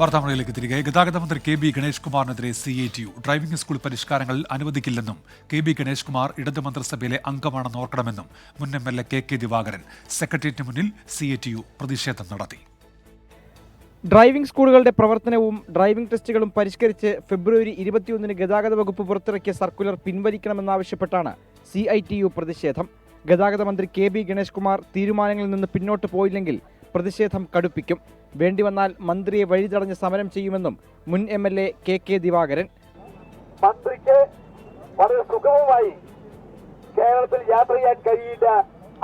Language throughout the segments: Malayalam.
വാർത്താമണിയിലേക്ക് തിരികെ. ഗതാഗത മന്ത്രി K B Ganesh കുമാറിനെതിരെ C A T U. Driving school പരിഷ്കാരങ്ങൾ അനുവദിക്കില്ലെന്നും കെ ബി ഗണേഷ് കുമാർ ഇടത് മന്ത്രിസഭയിലെ അംഗമാണെന്ന് ഓർക്കണമെന്നും മുൻ M L A K K Divakaran സെക്രട്ടേറിയറ്റിന് മുന്നിൽ സി എ ടി യു പ്രതിഷേധം നടത്തി. ഡ്രൈവിംഗ് സ്കൂളുകളുടെ പ്രവർത്തനവും ഡ്രൈവിംഗ് ടെസ്റ്റുകളും പരിഷ്കരിച്ച് ഫെബ്രുവരി ഇരുപത്തിയൊന്നിന് ഗതാഗത വകുപ്പ് പുറത്തിറക്കിയ സർക്കുലർ പിൻവലിക്കണമെന്നാവശ്യപ്പെട്ടാണ് സി ഐ ടി യു പ്രതിഷേധം. ഗതാഗത മന്ത്രി കെ ബി ഗണേഷ് കുമാർ തീരുമാനങ്ങളിൽ നിന്ന് പിന്നോട്ട് പോയില്ലെങ്കിൽ പ്രതിഷേധം കടുപ്പിക്കും. വേണ്ടിവന്നാൽ മന്ത്രിയെ വഴിതടഞ്ഞ് സമരം ചെയ്യുമെന്നും മുൻ M L A K K Divakaran. മന്ത്രിക്ക് വളരെ സുഗമമായി കേരളത്തിൽ യാത്ര ചെയ്യാൻ കഴിയില്ല.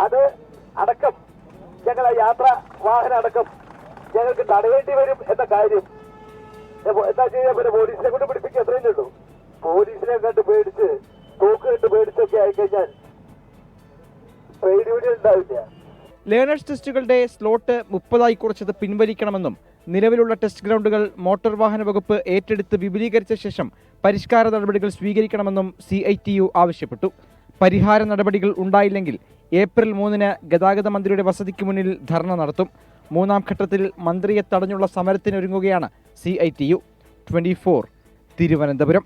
അത് അടക്കം ഞങ്ങളെ യാത്ര വാഹനം അടക്കം ഞങ്ങൾക്ക് തടയേണ്ടി വരും എന്ന കാര്യം. എന്താ ചെയ്യാൻ പിന്നെ പോലീസിനെ കൊണ്ട് പിടിപ്പിക്കുക എത്രയല്ലേ ഉള്ളൂ. പോലീസിനെ കണ്ട് പേടിച്ച് തോക്ക് കണ്ട് പേടിച്ചൊക്കെ ആയിക്കഴിഞ്ഞാൽ ട്രേഡ് യൂണിയൻ ഉണ്ടാവില്ല. ലേണേഴ്സ് ടെസ്റ്റുകളുടെ സ്ലോട്ട് മുപ്പതായി കുറച്ചത് പിൻവലിക്കണമെന്നും നിലവിലുള്ള ടെസ്റ്റ് ഗ്രൗണ്ടുകൾ മോട്ടോർ വാഹന വകുപ്പ് ഏറ്റെടുത്ത് വിപുലീകരിച്ച ശേഷം പരിഷ്കാര നടപടികൾ സ്വീകരിക്കണമെന്നും സി ഐ ടി യു ആവശ്യപ്പെട്ടു. പരിഹാര നടപടികൾ ഉണ്ടായില്ലെങ്കിൽ ഏപ്രിൽ മൂന്നിന് ഗതാഗത മന്ത്രിയുടെ വസതിക്ക് മുന്നിൽ ധർണ നടത്തും. മൂന്നാം ഘട്ടത്തിൽ മന്ത്രിയെ തടഞ്ഞുള്ള സമരത്തിനൊരുങ്ങുകയാണ് C I T U twenty four Thiruvananthapuram.